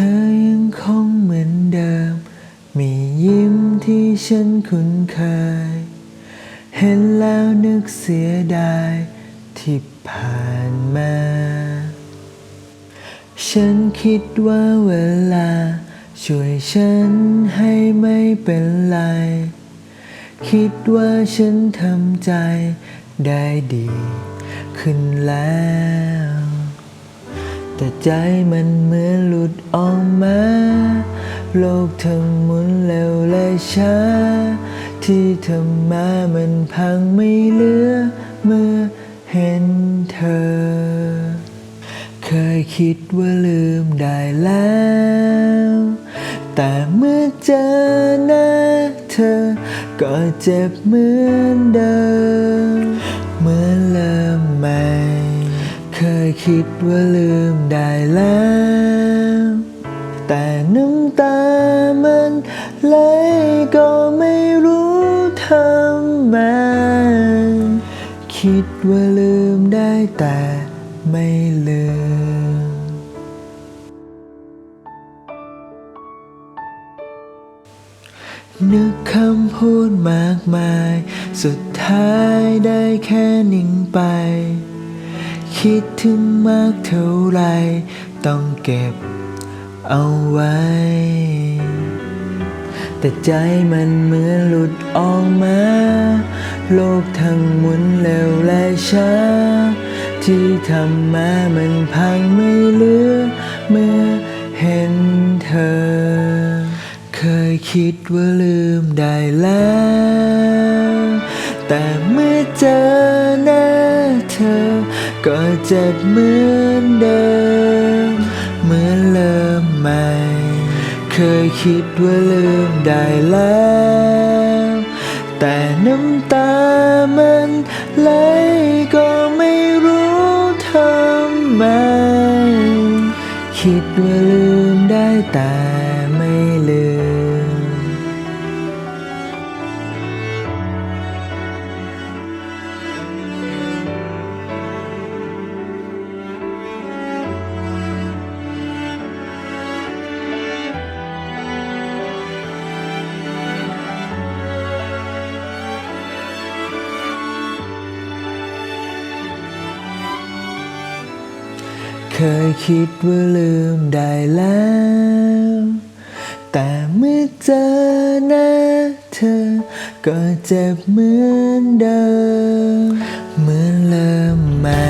ธอยังคงเหมือนเดิม มียิ้มที่ฉันคุ้นเคย เห็นแล้วนึกเสียดายที่ผ่านมา ฉันคิดว่าเวลา ช่วยฉันให้ไม่เป็นไร คิดว่าฉันทำใจได้ดีขึ้นแล้ว แต่ใจมันเหมือนหลุดออกมา โลกทั้งหมุนเร็วและช้า ที่ทำมามันพังไม่เหลือ เมื่อเห็นเธอ เคยคิดว่าลืมได้แล้ว แต่เมื่อเจอหน้าเธอ ก็เจ็บเหมือนเดิม เหมือนเริ่มใหม่ เคยคิดว่าลืมได้แล้ว แต่น้ำตามันไหลก็ไม่รู้ทำไมคิดว่าลืมได้แต่ไม่ลืม นึกคำพูดมากมาย สุดท้ายได้แค่นิ่งไป คิดถึงมากเท่าไร ต้องเก็บเอาไว้ แต่ใจมันเหมือนหลุดออกมา โลกทั้งหมุนเร็วและช้า ที่ทำมามันพังไม่เหลือ เมื่อเห็นเธอ เคยคิดว่าลืมได้แล้ว ก็เจ็บเหมือนเดิม เหมือนเริ่มใหม่ เคยคิดว่าลืมได้แล้ว แต่น้ำตามันไหลก็ไม่รู้ทำไม คิดว่าลืมได้แต่ เคยคิดว่าลืมได้แล้ว แต่เมื่อเจอหน้าเธอ ก็เจ็บเหมือนเดิม เหมือนเริ่มใหม่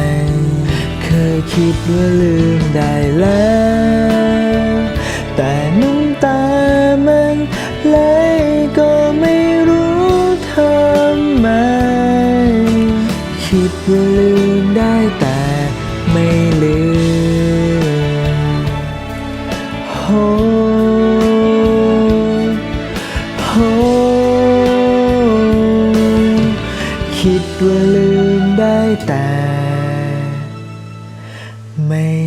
เคยคิดว่าลืมได้แล้ว แต่น้ำตามันไหลก็ไม่รู้ทำไม คิดว่าลืมได้แต่ไม่ลืม โหคิดว่าลืมได้แต่ ไม่